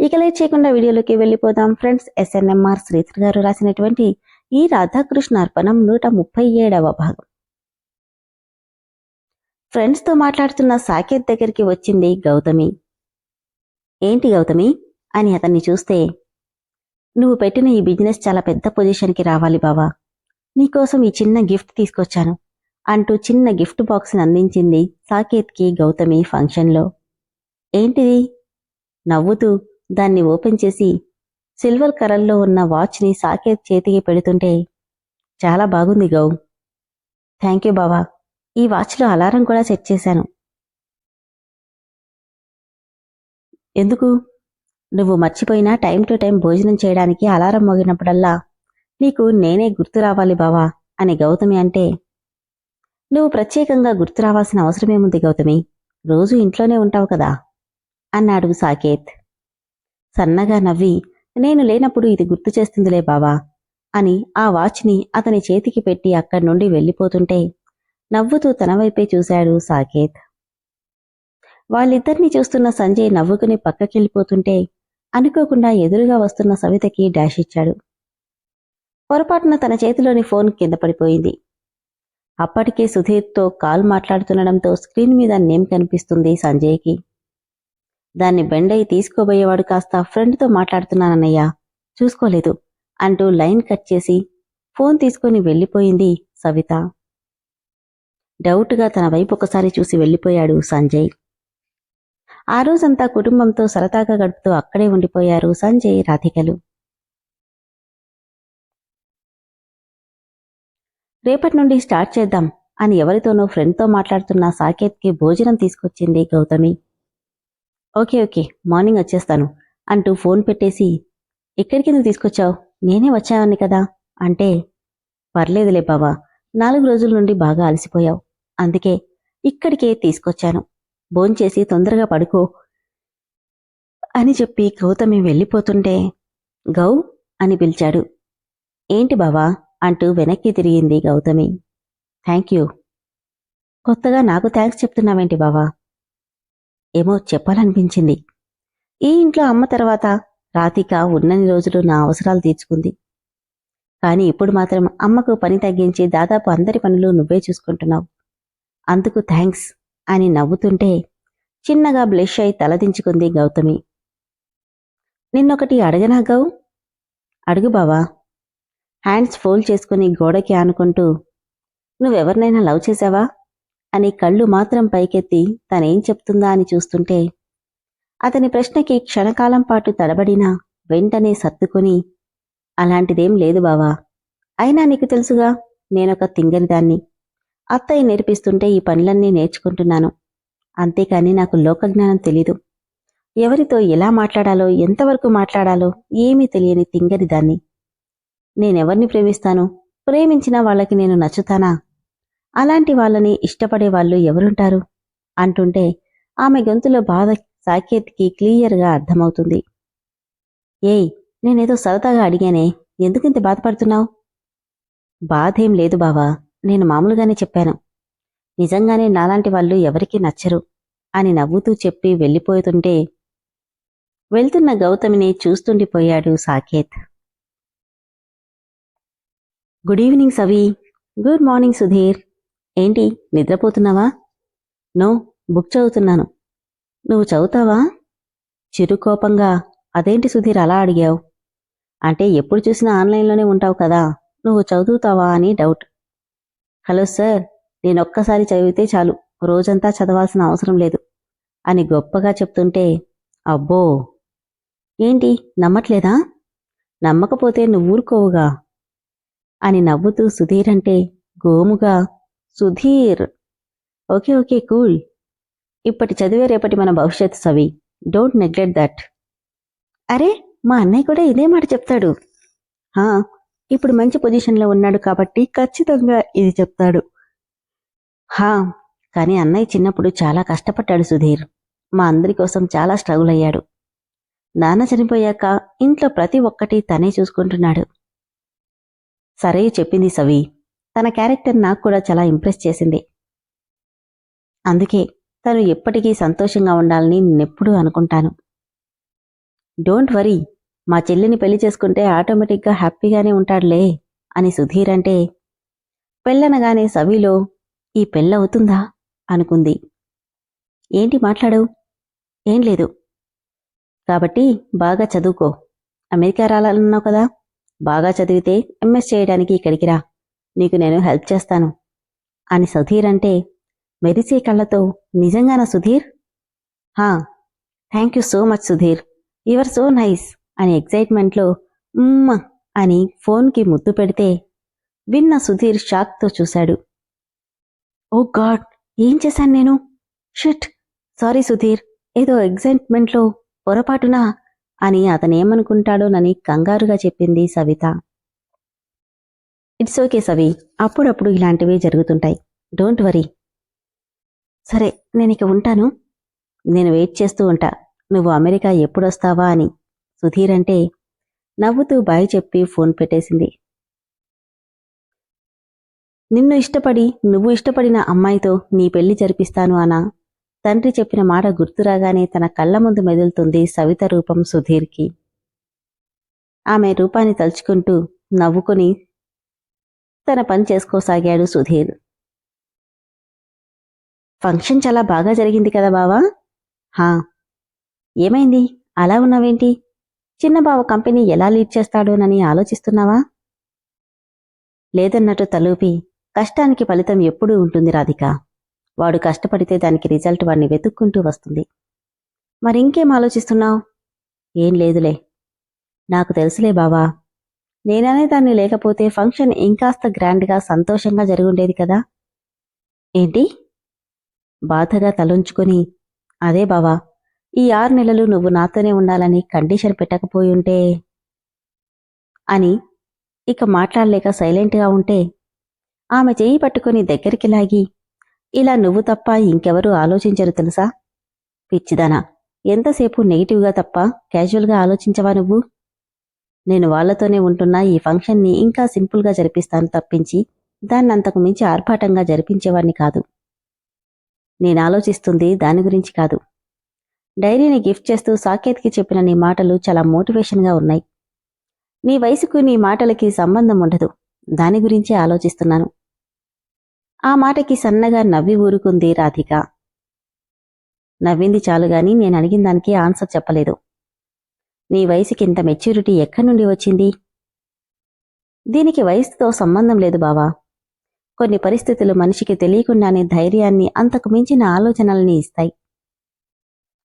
ఇక లేట్ చేయకుండా వీడియోలోకి వెళ్ళిపోదాం. ఫ్రెండ్స్ ఎస్ఎన్ఎంఆర్ శ్రీధర్ గారు రాసినటువంటి ఈ రాధాకృష్ణ అర్పణం నూట ముప్పై ఏడవ భాగం. ఫ్రెండ్స్తో మాట్లాడుతున్న సాకేత్ దగ్గరికి వచ్చింది గౌతమి. ఏంటి గౌతమి? అని అతన్ని చూస్తే నువ్వు పెట్టిన ఈ బిజినెస్ చాలా పెద్ద పొజిషన్కి రావాలి బావా. నీకోసం ఈ చిన్న గిఫ్ట్ తీసుకొచ్చాను అంటూ చిన్న గిఫ్ట్ బాక్స్ని అందించింది సాకేత్కి గౌతమి ఫంక్షన్లో. ఏంటిది? నవ్వుతూ దాన్ని ఓపెన్ చేసి సిల్వర్ కలర్లో ఉన్న వాచ్ని సాకేత్ చేతికి పెడుతుంటే చాలా బాగుంది గౌ. థ్యాంక్ యూ బావా. ఈ వాచ్లో అలారం కూడా సెట్ చేశాను. ఎందుకు? నువ్వు మర్చిపోయినా టైం టు టైం భోజనం చేయడానికి అలారం మోగినప్పుడల్లా నీకు నేనే గుర్తు రావాలి బావా అని గౌతమి అంటే నువ్వు ప్రత్యేకంగా గుర్తు రావాల్సిన అవసరమేముంది గౌతమి? రోజు ఇంట్లోనే ఉంటావు కదా అన్నాడు సాకేత్. సన్నగా నవ్వి నేను లేనప్పుడు ఇది గుర్తు చేస్తుందిలే బావా అని ఆ వాచ్ని అతని చేతికి పెట్టి అక్కడి నుండి వెళ్ళిపోతుంటే నవ్వుతూ తన వైపే చూశాడు సాకేత్. వాళ్ళిద్దరినీ చూస్తున్న సంజయ్ నవ్వుకుని పక్కకెళ్ళిపోతుంటే అనుకోకుండా ఎదురుగా వస్తున్న సవితకి డాష్ ఇచ్చాడు. పొరపాటున తన చేతిలోని ఫోన్ కింద పడిపోయింది. అప్పటికే సుధీర్తో కాల్ మాట్లాడుతుండడంతో స్క్రీన్ మీద నేమ్ కనిపిస్తుంది సంజయ్కి. దాన్ని బెండయ్య తీసుకోబోయేవాడు కాస్త ఫ్రెండ్తో మాట్లాడుతున్నానన్నయ్యా. చూసుకోలేదు. అంటూ లైన్ కట్ చేసి ఫోన్ తీసుకొని వెళ్ళిపోయింది సవిత. డౌట్గా తన వైపు ఒకసారి చూసి వెళ్ళిపోయాడు సంజయ్. ఆ రోజంతా కుటుంబంతో సరదాగా గడుపుతూ అక్కడే ఉండిపోయారు సంజయ్ రాధికలు. రేపటి నుండి స్టార్ట్ చేద్దాం అని ఎవరితోనో ఫ్రెండ్తో మాట్లాడుతున్న సాకేత్కి భోజనం తీసుకొచ్చింది గౌతమి. ఓకే ఓకే మార్నింగ్ వచ్చేస్తాను అంటూ ఫోన్ పెట్టేసి ఎక్కడికెందుకు తీసుకొచ్చావు? నేనే వచ్చావని కదా అంటే పర్లేదులే బావా నాలుగు రోజుల నుండి బాగా అలసిపోయావు. అందుకే ఇక్కడికే తీసుకొచ్చాను. భోంచేసి తొందరగా పడుకో అని చెప్పి గౌతమి వెళ్ళిపోతుంటే గౌ అని పిలిచాడు. ఏంటి బావా? అంటూ వెనక్కి తిరిగింది గౌతమి. Thank you. కొత్తగా నాకు థ్యాంక్స్ చెప్తున్నావేంటి బావా? ఏమో చెప్పాలనిపించింది. ఈ ఇంట్లో అమ్మ తర్వాత రాధిక ఉన్నన్ని రోజులు నా అవసరాలు తీర్చుకుంది. కానీ ఇప్పుడు మాత్రం అమ్మకు పని తగ్గించి దాదాపు అందరి పనులు నువ్వే చూసుకుంటున్నావు. అందుకు థ్యాంక్స్ అని నవ్వుతుంటే చిన్నగా బ్లెష్ అయి తలదించుకుంది గౌతమి. నిన్నొకటి అడగనా గౌ? అడుగు బావా. హ్యాండ్స్ ఫోల్డ్ చేసుకుని గోడకి ఆనుకుంటూ నువ్వెవరినైనా లవ్ చేశావా అని కళ్ళు మాత్రం పైకెత్తి తనేం చెప్తుందా అని చూస్తుంటే అతని ప్రశ్నకి క్షణకాలం పాటు తడబడినా వెంటనే సర్దుకొని అలాంటిదేం లేదు బావా. అయినా నీకు తెలుసుగా నేనొక తింగరిదాన్ని. అత్తయ్య నేర్పిస్తుంటే ఈ పనులన్నీ నేర్చుకుంటున్నాను. అంతేకాని నాకు లోకజ్ఞానం తెలీదు. ఎవరితో ఎలా మాట్లాడాలో ఎంతవరకు మాట్లాడాలో ఏమీ తెలియని తింగరిదాన్ని. నేనెవర్ని ప్రేమిస్తాను? ప్రేమించిన వాళ్ళకి నేను నచ్చుతానా? అలాంటి వాళ్ళని ఇష్టపడే వాళ్ళు ఎవరుంటారు? అంటుంటే ఆమె గొంతులో బాధ సాకేత్కి క్లియర్గా అర్థమవుతుంది. ఏయ్ నేనేదో సరదాగా అడిగానే ఎందుకింత బాధపడుతున్నావు? బాధేం లేదు బావా నేను మామూలుగానే చెప్పాను. నిజంగానే నాలాంటి వాళ్ళు ఎవరికీ నచ్చరు అని నవ్వుతూ చెప్పి వెళ్ళిపోతుంటే వెళ్తున్న గౌతమిని చూస్తుండిపోయాడు Saketh. Good evening Savi good morning Sudheer. ఏంటి నిద్రపోతున్నావా? నో బుక్ చదువుతున్నాను. నువ్వు చదువుతావా? చిరుకోపంగా అదేంటి సుధీర్ అలా అడిగావు? అంటే ఎప్పుడు చూసినా ఆన్లైన్లోనే ఉంటావు కదా నువ్వు చదువుతావా? అని డౌట్. హలో సార్ నేను ఒక్కసారి చదివితే చాలు రోజంతా చదవాల్సిన అవసరం లేదు అని గొప్పగా చెప్తుంటే అబ్బో! ఏంటి నమ్మట్లేదా? నమ్మకపోతే నువ్వు ఊరుకోవుగా? అని నవ్వుతూ సుధీర్ అంటే గోముగా సుధీర్. Okay okay cool. ఇప్పటి చదివే రేపటి మన భవిష్యత్ సవి. Don't neglect that. అరే మా అన్నయ్య కూడా ఇదే మాట చెప్తాడు. హా ఇప్పుడు మంచి పొజిషన్లో ఉన్నాడు కాబట్టి ఖచ్చితంగా ఇది చెప్తాడు. హా కానీ అన్నయ్య చిన్నప్పుడు చాలా కష్టపడ్డాడు సుధీర్. మా అందరి కోసం చాలా స్ట్రగుల్ అయ్యాడు. నాన్న చనిపోయాక ఇంట్లో ప్రతి ఒక్కటి తనే చూసుకుంటున్నాడు. సరే చెప్పింది సవి. తన క్యారెక్టర్ నాకు కూడా చాలా ఇంప్రెస్ చేసింది. అందుకే తను ఎప్పటికీ సంతోషంగా ఉండాలని నేనెప్పుడూ అనుకుంటాను. డోంట్ వరీ మా చెల్లిని పెళ్ళి చేసుకుంటే ఆటోమేటిక్గా హ్యాపీగానే ఉంటాడులే అని సుధీర్ అంటే పెళ్ళనగానే సవిలో ఈ పెళ్ళవుతుందా అనుకుంది. ఏంటి మాట్లాడు ఏం లేదు. కాబట్టి బాగా చదువుకో. అమెరికా రాలన్నావు కదా? బాగా చదివితే ఎంఎస్ చేయడానికి ఇక్కడికి రా. నీకు నేను హెల్ప్ చేస్తాను. అని సుధీర్ అంటే మెరిసే కళ్ళతో నిజంగానా సుధీర్? హా thank you so much Sudheer. Your so nice అని ఎగ్జైట్మెంట్లో ఉమ్మ అని ఫోన్కి ముద్దు పెడితే విన్న సుధీర్ షాక్తో చూశాడు. Oh ఓ గాడ్ ఏం చేశాను నేను? షిట్ సారీ సుధీర్ ఏదో ఎగ్జైట్మెంట్లో పొరపాటునా? అని అతనేమనుకుంటాడోనని కంగారుగా చెప్పింది సవిత. ఇట్స్ ఓకే సవి అప్పుడప్పుడు ఇలాంటివే జరుగుతుంటాయి. డోంట్ వరీ సరే నేను ఇక ఉంటాను. నేను వెయిట్ చేస్తూ ఉంటా. నువ్వు అమెరికా ఎప్పుడొస్తావా అని. సుధీర్ అంటే నవ్వుతూ బాయ్ చెప్పి ఫోన్ పెట్టేసింది. నిన్ను ఇష్టపడి నువ్వు ఇష్టపడిన అమ్మాయితో నీ పెళ్ళి జరిపిస్తాను అనా. తండ్రి చెప్పిన మాట గుర్తురాగానే తన కళ్ళ ముందు మెదులుతుంది సవిత రూపం సుధీర్కి. ఆమె రూపాన్ని తలుచుకుంటూ నవ్వుకుని తన పని చేసుకోసాగాడు సుధీర్. ఫంక్షన్ చాలా బాగా జరిగింది కదా బావా? హా. ఏమైంది? అలా ఉన్నావేంటి? చిన్న బావ కంపెనీ ఎలా లీడ్ చేస్తాడోనని ఆలోచిస్తున్నావా? లేదన్నట్టు తలూపి కష్టానికి ఫలితం ఎప్పుడూ ఉంటుంది రాధిక. వాడు కష్టపడితే దానికి రిజల్ట్ వాడిని వెతుక్కుంటూ వస్తుంది. మరింకేం ఆలోచిస్తున్నావు? ఏం లేదులే. నాకు తెలుసులే బావా. నేననే దాన్ని లేకపోతే ఫంక్షన్ ఇంకాస్త గ్రాండ్గా సంతోషంగా జరుగుండేది కదా? ఏంటి? బాధగా తలొంచుకొని అదే బావా ఈ ఆరు నెలలు నువ్వు నాతోనే ఉండాలని కండిషన్ పెట్టకపోయుంటే అని ఇక మాట్లాడలేక సైలెంట్గా ఉంటే ఆమె చేయి పట్టుకుని దగ్గరికి లాగి ఇలా నువ్వు తప్ప ఇంకెవరూ ఆలోచించరు తెలుసా? పిచ్చిదానా ఎంతసేపు నెగిటివ్గా తప్ప క్యాజువల్గా ఆలోచించవా నువ్వు? నేను వాళ్ళతోనే ఉంటున్నా ఈ ఫంక్షన్ని ఇంకా సింపుల్గా జరిపిస్తాను తప్పించి దాన్ని అంతకు మించి ఆర్భాటంగా జరిపించేవాణ్ణి కాదు. నేను ఆలోచిస్తుంది దాని గురించి కాదు. డైరీని గిఫ్ట్ చేస్తూ సాకేత్కి చెప్పిన నీ మాటలు చాలా మోటివేషన్గా ఉన్నాయి. నీ వయసుకు నీ మాటలకి సంబంధం ఉండదు. దాని గురించే ఆలోచిస్తున్నాను. ఆ మాటకి సన్నగా నవ్వి ఊరుకుంది రాధిక. నవ్వింది చాలుగాని నేను అడిగిన దానికి ఆన్సర్ చెప్పలేదు. నీ వయసుకి ఇంత మెచ్యూరిటీ ఎక్కడి నుండి వచ్చింది? దీనికి వయసుతో సంబంధం లేదు బావా. కొన్ని పరిస్థితులు మనిషికి తెలియకుండానే ధైర్యాన్ని అంతకు మించిన ఆలోచనల్ని ఇస్తాయి.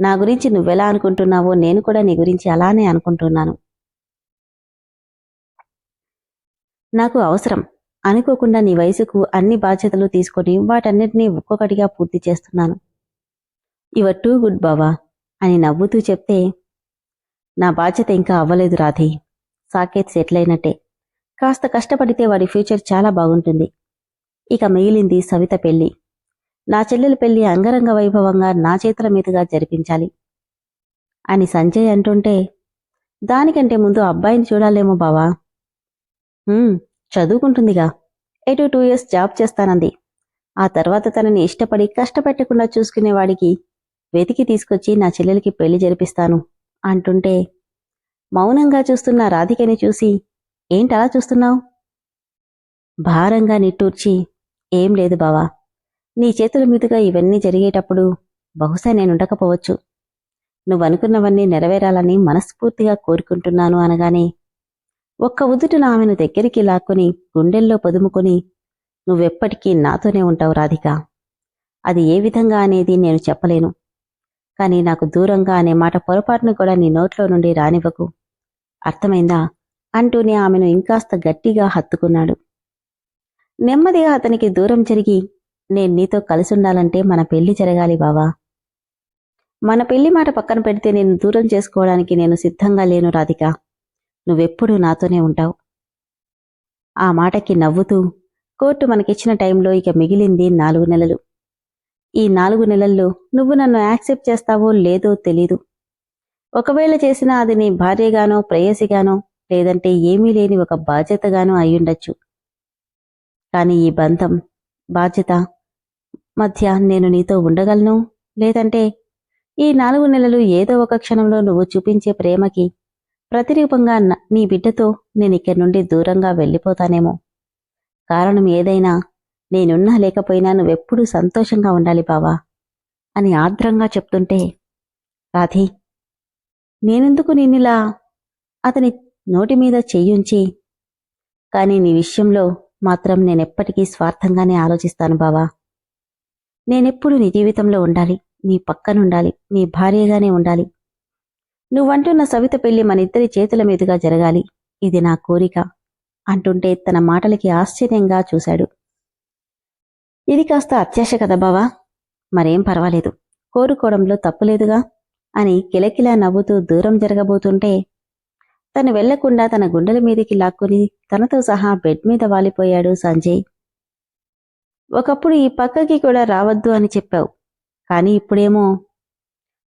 నా గురించి నువ్వెలా అనుకుంటున్నావో నేను కూడా నీ గురించి అలానే అనుకుంటున్నాను. నాకు అవసరం. అనుకోకుండా నీ వయసుకు అన్ని బాధ్యతలు తీసుకొని వాటన్నిటినీ ఒక్కొక్కటిగా పూర్తి చేస్తున్నాను. యువర్ టూ గుడ్ బావా అని నవ్వుతూ చెప్తే నా బాధ్యత ఇంకా అవ్వలేదు రాధి. సాకేత్ సెటిల్ అయినట్టే కాస్త కష్టపడితే వాడి ఫ్యూచర్ చాలా బాగుంటుంది. ఇక మిగిలింది సవిత పెళ్ళి నా చెల్లెల పెళ్ళి అంగరంగ వైభవంగా నా చేతుల మీదుగా జరిపించాలి. అని సంజయ్ అంటుంటే దానికంటే ముందు అబ్బాయిని చూడాలేమో బావా. చదువుకుంటుందిగా. ఎటు టూ ఇయర్స్ జాబ్ చేస్తానంది. ఆ తర్వాత తనని ఇష్టపడి కష్టపెట్టకుండా చూసుకునేవాడికి వెతికి తీసుకొచ్చి నా చెల్లెలికి పెళ్ళి జరిపిస్తాను. అంటుంటే మౌనంగా చూస్తున్న రాధికని చూసి ఏంటలా చూస్తున్నావు? భారంగా నిట్టూర్చి ఏం లేదు బావా నీ చేతుల మీదుగా ఇవన్నీ జరిగేటప్పుడు బహుశా నేనుండకపోవచ్చు. నువ్వనుకున్నవన్నీ నెరవేరాలని మనస్ఫూర్తిగా కోరుకుంటున్నాను అనగానే ఒక్క ఉదుటిన ఆమెను దగ్గరికి లాక్కుని గుండెల్లో పొదుముకొని నువ్వెప్పటికీ నాతోనే ఉంటావు రాధిక. అది ఏ విధంగా అనేది నేను చెప్పలేను. కానీ నాకు దూరంగా అనే మాట పొరపాటును కూడా నీ నోట్లో నుండి రానివ్వకు. అర్థమైందా? అంటూనే ఆమెను ఇంకాస్త గట్టిగా హత్తుకున్నాడు. నెమ్మదిగా అతనికి దూరం జరిగి నేను నీతో కలిసుండాలంటే మన పెళ్ళి జరగాలి బావా. మన పెళ్ళి మాట పక్కన పెడితే నేను దూరం చేసుకోవడానికి నేను సిద్ధంగా లేను రాధిక. నువ్వెప్పుడూ నాతోనే ఉంటావు. ఆ మాటకి నవ్వుతూ కోర్టు మనకిచ్చిన టైంలో ఇక మిగిలింది నాలుగు నెలలు. ఈ నాలుగు నెలల్లో నువ్వు నన్ను యాక్సెప్ట్ చేస్తావో లేదో తెలీదు. ఒకవేళ చేసినా అది నీ భార్యగానో ప్రేయసిగానో లేదంటే ఏమీ లేని ఒక బాధ్యతగానో అయ్యుండొచ్చు. కానీ ఈ బంధం బాధ్యత మధ్య నేను నీతో ఉండగలను? లేదంటే ఈ నాలుగు నెలలు ఏదో ఒక క్షణంలో నువ్వు చూపించే ప్రేమకి ప్రతిరూపంగా నీ బిడ్డతో నేను ఇక్కడి నుండి దూరంగా వెళ్ళిపోతానేమో. కారణం ఏదైనా నేనున్నా లేకపోయినా నువ్వెప్పుడూ సంతోషంగా ఉండాలి బావా అని ఆర్ద్రంగా చెప్తుంటే రాధి నేనెందుకు నిన్నిలా? అతని నోటి మీద చెయ్యుంచి కానీ నీ విషయంలో మాత్రం నేనెప్పటికీ స్వార్థంగానే ఆలోచిస్తాను బావా. నేనెప్పుడు నీ జీవితంలో ఉండాలి నీ పక్కనుండాలి నీ భార్యగానే ఉండాలి. నువ్వంటున్న సవిత పెళ్ళి మనిద్దరి చేతుల మీదుగా జరగాలి. ఇది నా కోరిక అంటుంటే తన మాటలకి ఆశ్చర్యంగా చూశాడు. ఇది కాస్త అత్యాశ కదా బావా? మరేం పర్వాలేదు. కోరుకోవడంలో తప్పులేదుగా అని కిలకిలా నవ్వుతూ దూరం జరగబోతుంటే తను వెళ్ళకుండా తన గుండెల మీదికి లాక్కుని తనతో సహా బెడ్ మీద వాలిపోయాడు సంజయ్. ఒకప్పుడు ఈ పక్కకి కూడా రావద్దు అని చెప్పావు. కానీ ఇప్పుడేమో?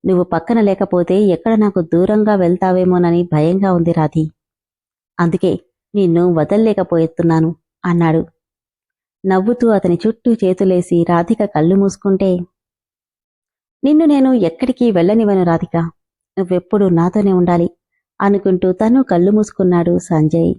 నువ్వు పక్కన లేకపోతే ఎక్కడ నాకు దూరంగా వెళ్తావేమోనని భయంగా ఉంది రాధి. అందుకే నిన్ను వదల్లేకపోతున్నాను అన్నాడు. నవ్వుతూ అతని చుట్టూ చేతులేసి రాధిక కళ్ళు మూసుకుంటే నిన్ను నేను ఎక్కడికి వెళ్ళనివను రాధిక. నువ్వెప్పుడు నాతోనే ఉండాలి అనుకుంటూ తను కళ్ళు మూసుకున్నాడు సంజయ్.